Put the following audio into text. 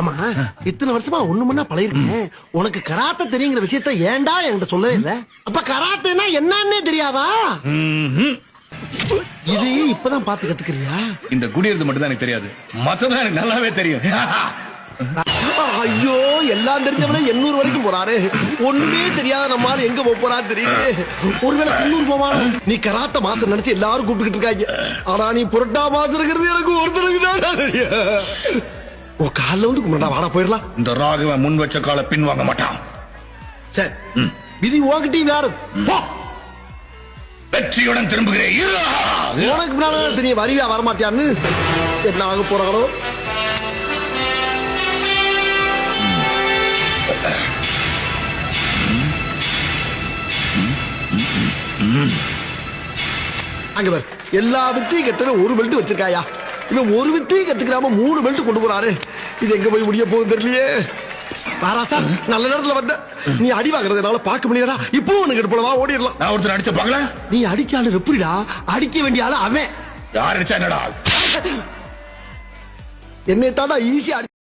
ஆமா இத்தனை வருஷமா ஒண்ணு மண்ணா பழகிருக்கேன். உனக்கு கராத்தே தெரியுங்கிற விஷயத்த ஏன்டா என்கிட்ட சொல்லவே இல்ல? அப்ப கராத்தேனா என்னன்னே தெரியாதா. இது இப்பதான் பார்த்து கத்துக்கிறியா? இந்த குடியிருந்து மட்டும் தான் எனக்கு தெரியாது. மத்ததான் எனக்கு நல்லாவே தெரியும். ஐயோ எல்லாம் தெரிஞ்சவனே எண்ணூறு வரைக்கும் போறாரு. ஒண்ணுமே தெரியாத நம்மால எங்க போறா தெரியுது. ஒருவேளை குன்னூர் போவான்? நீ கராத்த மாசம் நினைச்சு எல்லாரும் கூப்பிட்டுக்கிட்டு இருக்காங்க. ஆனா நீ புரட்டா மாசம் இருக்கிறது எனக்கு ஒருத்தருக்கு தான் உன் காலில் வந்து கும்பிடா வாடா போயிடலாம். இந்த ராகவன் முன் வச்ச கால பின் வாங்க மாட்டான் சரி. விதி உன்கிட்டயும் யாரு வெற்றியுடன் திரும்புகிறேன்! உனக்கு பின்னால தெரியும் வருவியா வரமாட்டியான்னு. என்ன ஆக போறாங்களோ? அங்க பாரு எல்லா வித்தையும் ஒரு பெல்ட் வச்சிருக்காயா? இவன் ஒரு வித்தையும் கத்துக்கிறாம மூணு பெல்ட் கொண்டு போறாரு இது எங்க போய் முடிய போகுது தெரியலையே. பாராசா நல்ல நேரத்துல வந்த. நீ அடி வாங்குறதுனால பார்க்க முடியாதா இப்போ உனக்கு எடுப்பலவா ஓடிடலாம். நான் ஒருத்தர் அடிச்ச பாக்கல நீ அடிச்சாலும் எப்படிடா அடிக்க வேண்டிய ஆளு அவன். யார் அடிச்சா என்னடா? என்னை தாண்டா ஈஸியா